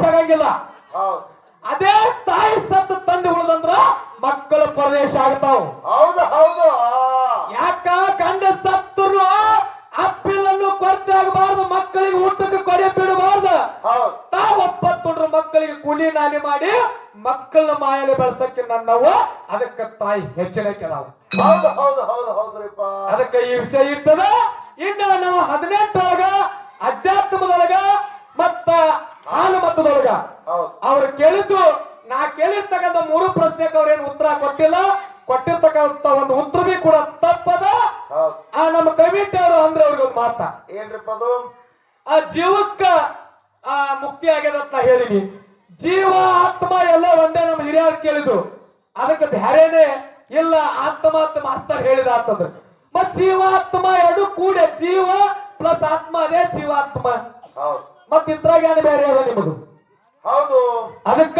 ಪರದೇಶ ಆಗಂಗಿಲ್ಲ ಅದೇ ತಾಯಿ ಸತ್ತು ತಂದೆ ಉಳಿದಂದ್ರ ಮಕ್ಕಳ ಪರದೇಶ ಆಗ್ತಾವ. ಹೌದು ಹೌದು. ಯಾಕ? ಕಂಡ ಸತ್ತರು ಅಪ್ಪಿಲನ್ನು ಕೊರತೆ ಆಗಬಾರ್ದು ಮಕ್ಕಳಿಗೆ ಊಟಕ್ಕೆ ಕೊಡೆ ಬಿಡಬಾರ್ದು. ತಾವ್ ಒಪ್ಪತ್ತೊಂಡ್ರ ಮಕ್ಕಳಿಗೆ ಕೂಲಿ ನಾಲಿ ಮಾಡಿ ಮಕ್ಕಳನ್ನ ಮಾಯಲೆ ಬೆಳೆಸಕ್ಕೆ ನನ್ನವ ಅದಕ್ಕೆ ತಾಯಿ ಹೆಚ್ಚಿನ ಕೆಲಾವ ಹೌದು ಹೌದು ಹೌದು ಹೌದ್ರಿಪ್ಪ ಅದಕ್ಕೆ ಈ ವಿಷಯ ಇರ್ತದ. ಇನ್ನ ನಾವು ಹದಿನೆಂಟರೊಳಗ ಅಧ್ಯಾತ್ಮದೊಳಗ ಮತ್ತ ಮತದೊಳಗ ಹೌದು. ಅವ್ರು ಕೇಳಿದ್ದು ನಾ ಕೇಳಿರ್ತಕ್ಕಂಥ ಮೂರು ಪ್ರಶ್ನೆಗೆ ಅವ್ರೇನು ಉತ್ತರ ಕೊಟ್ಟಿಲ್ಲ. ಕೊಟ್ಟಿರ್ತಕ್ಕಂಥ ಒಂದು ಉತ್ತರ ಬಿ ಕೂಡ ತಪ್ಪದ. ಆ ನಮ್ಮ ಕಮಿಟಿ ಅವರು ಅಂದ್ರೆ ಅವ್ರಿಗೆ ಒಂದು ಮಾತ. ಏನ್ರಿಪ್ಪ ಅದು? ಆ ಜೀವಕ್ಕ ಆ ಮುಕ್ತಿ ಆಗ್ಯದ ಅಂತ ಹೇಳಿನಿ. ಜೀವ ಆತ್ಮ ಎಲ್ಲ ಒಂದೇ ನಮ್ಮ ಹಿರಿಯರು ಕೇಳಿದ್ರು. ಅದಕ್ಕೆ ಬ್ಯಾರೇನೆ ಇಲ್ಲ ಆತ್ಮ ಆತ್ಮ ಮಾಸ್ತರ್ ಹೇಳಿದ ಅಂತಂದ್ರೆ. ಮತ್ ಜೀವಾತ್ಮ ಎರಡು ಕೂಡ ಜೀವ ಪ್ಲಸ್ ಆತ್ಮ ಅದೇ ಜೀವಾತ್ಮ. ಹೌದು. ಮತ್ ಇದ್ರಾಗ ಏನು ಬೇರೆ ಅದ ನಿಮಗೂ ಹೌದು. ಅದಕ್ಕ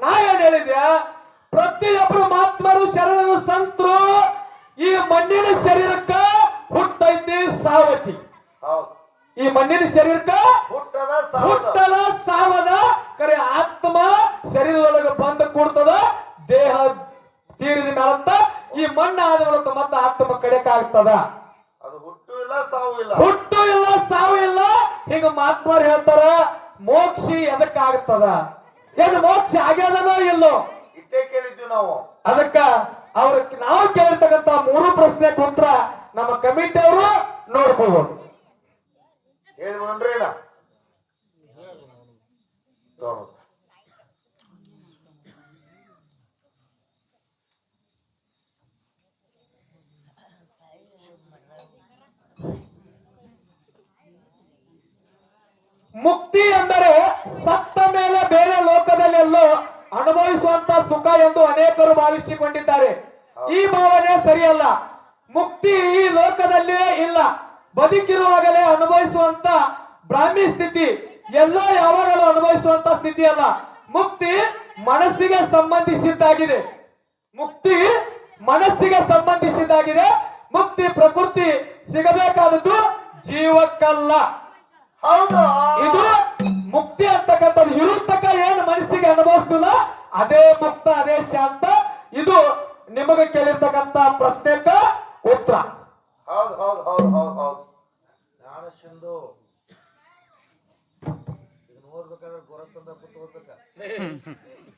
ನಾ ಏನ್ ಹೇಳಿದ್ಯಾ? ಪ್ರತಿಯೊಬ್ಬರು ಮಹಾತ್ಮರು ಶರಣರು ಸಂತರು ಈ ಮಣ್ಣಿನ ಶರೀರಕ್ಕ ಹುಟ್ಟೈತಿ ಸಾವತಿ. ಹೌದು. ಈ ಮಣ್ಣಿನ ಶರೀರಕ್ಕ ಹುಟ್ಟದ ಸಾವದ. ಹುಟ್ಟದ ಸಾವದ ಕರೆ ಆತ್ಮ ಶರೀರದೊಳಗೆ ಬಂದ ಕೂಡ್ತದ ದೇಹ ತೀರಿದ ಮೇಲಂತ ಈ ಮಣ್ಣ ಆದ ಮತ್ತೆ ಆತ್ಮ ಕಡೆಕ ಆಗ್ತದ ಅದು ಹುಟ್ಟು ಇಲ್ಲ ಸಾವು ಇಲ್ಲ. ಹುಟ್ಟು ಇಲ್ಲ ಸಾವು ಇಲ್ಲ. ಈಗ ಮಹಾತ್ಮರು ಹೇಳ್ತಾರ ಮೋಕ್ಷಿ ಎದಕ್ಕಾಗುತ್ತದ ಏನು ಮೋಕ್ಷ ಆಗ್ಯದನೋ ಇಲ್ಲೋ? ಇಟ್ಟೇ ಕೇಳಿದ್ವಿ ನಾವು. ಅದಕ್ಕ ಅವ್ರ ನಾವು ಕೇಳಿರ್ತಕ್ಕಂತ ಮೂರು ಪ್ರಶ್ನೆ ಕುಂತ್ರ ನಮ್ಮ ಕಮಿಟಿ ಅವರು ನೋಡ್ಬೋದು ಹೇಳಿ ಮುಕ್ತಿ ಎಂದರೆ ಸತ್ತ ಮೇಲೆ ಬೇರೆ ಲೋಕದಲ್ಲಿ ಎಲ್ಲೋ ಅನುಭವಿಸುವಂತ ಸುಖ ಎಂದು ಅನೇಕರು ಭಾವಿಸಿಕೊಂಡಿದ್ದಾರೆ. ಈ ಭಾವನೆ ಸರಿಯಲ್ಲ. ಮುಕ್ತಿ ಈ ಲೋಕದಲ್ಲಿಯೇ ಇಲ್ಲ. ಬದುಕಿರುವಾಗಲೇ ಅನುಭವಿಸುವಂತ ಬ್ರಾಹ್ಮಿ ಸ್ಥಿತಿ ಎಲ್ಲೋ ಯಾವಾಗಲೂ ಅನುಭವಿಸುವಂತ ಸ್ಥಿತಿ ಅಲ್ಲ. ಮುಕ್ತಿ ಮನಸ್ಸಿಗೆ ಸಂಬಂಧಿಸಿದ್ದಾಗಿದೆ. ಮುಕ್ತಿ ಮನಸ್ಸಿಗೆ ಸಂಬಂಧಿಸಿದ್ದಾಗಿದೆ. ಮುಕ್ತಿ ಪ್ರಕೃತಿ ಸಿಗಬೇಕಾದದ್ದು ಜೀವಕ್ಕಲ್ಲ. ಹೌದು? ಇದು ಮುಕ್ತಿ ಅಂತಕ್ಕಂಥದ್ದು. ಇರುತ್ತಕ್ಕ ಏನು ಮನಸ್ಸಿಗೆ ಅನುಭವಿಸ್ತಿಲ್ಲ. ಅದೇ ಮುಕ್ತ ಅದೇ ಶಾಂತ. ಇದು ನಿಮಗೆ ಕೇಳಿರ್ತಕ್ಕಂತ ಪ್ರಶ್ನೆಕ ಉತ್ತರ. ಹೌದು ಹೌದು ಹೌದು ಹೌದು ಹೌದು. ಜ್ಞಾನ ಸಿಂಧು ಇದನ್ನ ಓದ್ಬೇಕಾದ್ರೆ ಗೊರತ್ತಂದ ಕೂತ್ ಓದ್ಬೇಕ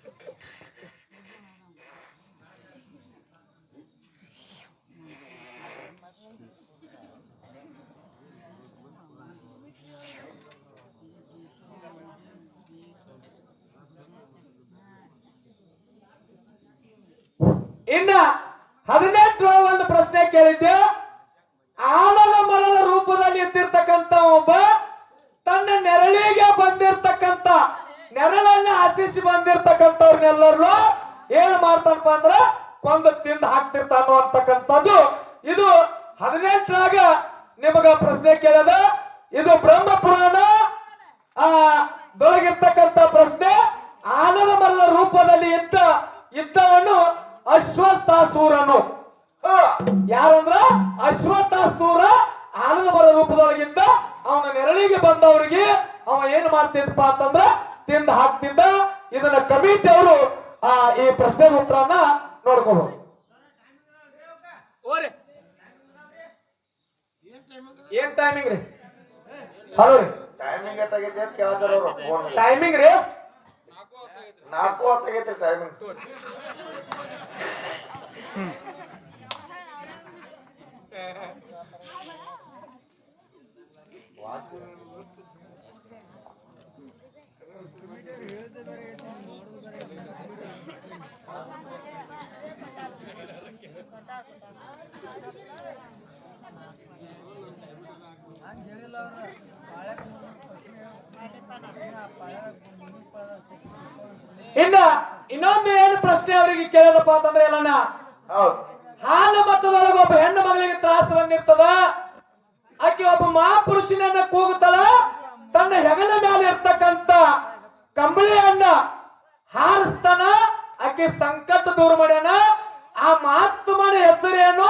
ಇನ್ನ ಹದಿನೆಂಟರೊಳಗೆ ಒಂದು ಪ್ರಶ್ನೆ ಕೇಳಿದ್ದೆ. ಆಲದ ಮರದ ರೂಪದಲ್ಲಿ ಇದ್ದಿರ್ತಕ್ಕಂಥ ಒಬ್ಬ ತನ್ನ ನೆರಳಿಗೆ ಬಂದಿರ್ತಕ್ಕಂಥ, ನೆರಳನ್ನ ಆಶಿಸಿ ಬಂದಿರ್ತಕ್ಕಂಥವ್ರನ್ನೆಲ್ಲರೂ ಏನ್ ಮಾಡ್ತಾನಪ್ಪ ಅಂದ್ರ ಕೊಂದು ತಿಂದು ಹಾಕ್ತಿರ್ತಾನೋ ಅಂತಕ್ಕಂಥದ್ದು. ಇದು ಹದಿನೆಂಟರಾಗ ನಿಮಗ ಪ್ರಶ್ನೆ ಕೇಳದ, ಇದು ಬ್ರಹ್ಮ ಪುರಾಣ ಆ, ದೊಳಗಿರ್ತಕ್ಕಂಥ ಪ್ರಶ್ನೆ. ಆನದ ಮರದ ರೂಪದಲ್ಲಿ ಇದ್ದ, ಇದ್ದವನು ಅಶ್ವತ್ಥಾಸೂರನು. ಯಾರು ಯಾರಂದ್ರ? ಅಶ್ವತ್ಥಾಸೂರ ಆನಂದ ಮರ ರೂಪದೊಳಗಿದ್ದ ಅವನ ನೆರಳಿಗೆ ಬಂದವರಿಗೆ ಅವ ಏನ್ ಮಾಡ್ತಿದ್ದಪ್ಪ ಅಂತಂದ್ರ ತಿಂದ ಹಾಕ್ತಿದ್ದ. ಇದನ್ನ ಕಮಿಟಿ ಅವರು ಆ ಈ ಪ್ರಶ್ನೆ ಉತ್ತರನ ನೋಡ್ಕೋಬಹುದು ಏನ್ ಟೈಮಿಂಗ್ ರೀ? ಹಲೋ ರೀ. ಟೈಮಿಂಗ್ ಟೈಮಿಂಗ್ ಅಂತ ಕೇಳ್ತಾರ ಅವ್ರು ಫೋನ್ ಟೈಮಿಂಗ್ ರೀ ನಾಲ್ಕು ಹೊತ್ತಾಗೈತೆ ಟೈಮಿಂಗ್ ಇನ್ನ ಇನ್ನೊಂದು ಏನು ಪ್ರಶ್ನೆ ಅವರಿಗೆ ಕೇಳದಪ್ಪ ಅಂತಂದ್ರೆ ಹೌದು. ಹಾಲು ಮತದೊಳಗೆ ಒಬ್ಬ ಹೆಣ್ಣು ಮಗಳಿಗೆ ತ್ರಾಸ ಬಂದಿರ್ತದ ಆಕೆ ಒಬ್ಬ ಮಹಾಪುರುಷನನ್ನ ಕೂಗುತ್ತಳ ತನ್ನ ಹೆಗಲ ಮೇಲೆ ಇರ್ತಕ್ಕಂತ ಕಂಬಳಿಯನ್ನ ಹಾರಿಸ್ತಾನ ಆಕೆ ಸಂಕಟ ದೂರ ಮಾಡ್ಯಾನ. ಆ ಮಹಾತ್ಮನ ಹೆಸರೇನು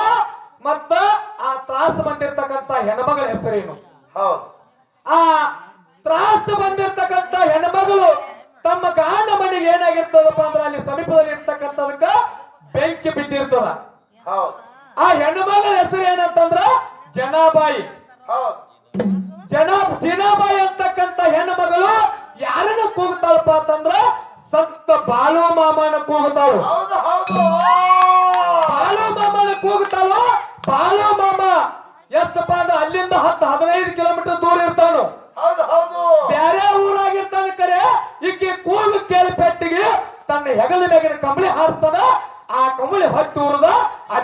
ಮತ್ತ ಆ ತ್ರಾಸ ಬಂದಿರ್ತಕ್ಕಂತ ಮಗಳ ಹೆಸರೇನು? ಹೌದು. ಆ ತ್ರಾಸ ಬಂದಿರ್ತಕ್ಕಂತ ಹೆಣ್ಮಗಳು ತಮ್ಮ ಕಾಂಡ ಮನೆಗೆ ಏನಾಗಿರ್ತದಪ್ಪ ಅಂದ್ರೆ ಅಲ್ಲಿ ಸಮೀಪದಲ್ಲಿ ಇರ್ತಕ್ಕಂಥದಕ್ಕ ಬೆಂಕಿ ಬಿದ್ದಿರ್ತದ. ಆ ಹೆಣ್ಣು ಮಗಳ ಹೆಸರು ಏನಂತಂದ್ರ ಜನಾಬಾಯಿ. ಜನಾಬ್ ಜನ ಜಿನಾಬಾಯಿ ಅಂತಕ್ಕಂತ ಹೆಣ್ಣು ಮಗಳು ಯಾರನ್ನ ಕೂಗ್ತಾಳಪ್ಪ ಅಂತಂದ್ರ ಸಂತ ಬಾಳು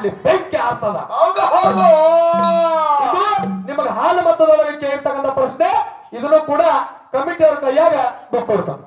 ಅಲ್ಲಿ ಬೆಂಕಿ ಆಗ್ತದ ನಿಮಗೆ ಹಾಲು ಮತದೊಳಗೆ ಕೇಳಿರ್ತಕ್ಕಂಥ ಪ್ರಶ್ನೆ ಇದನ್ನು ಕೂಡ ಕಮಿಟಿ ಅವ್ರ ಕೈಯಾಗ ಬಿಟ್ಕೊಡ್ತಾನೆ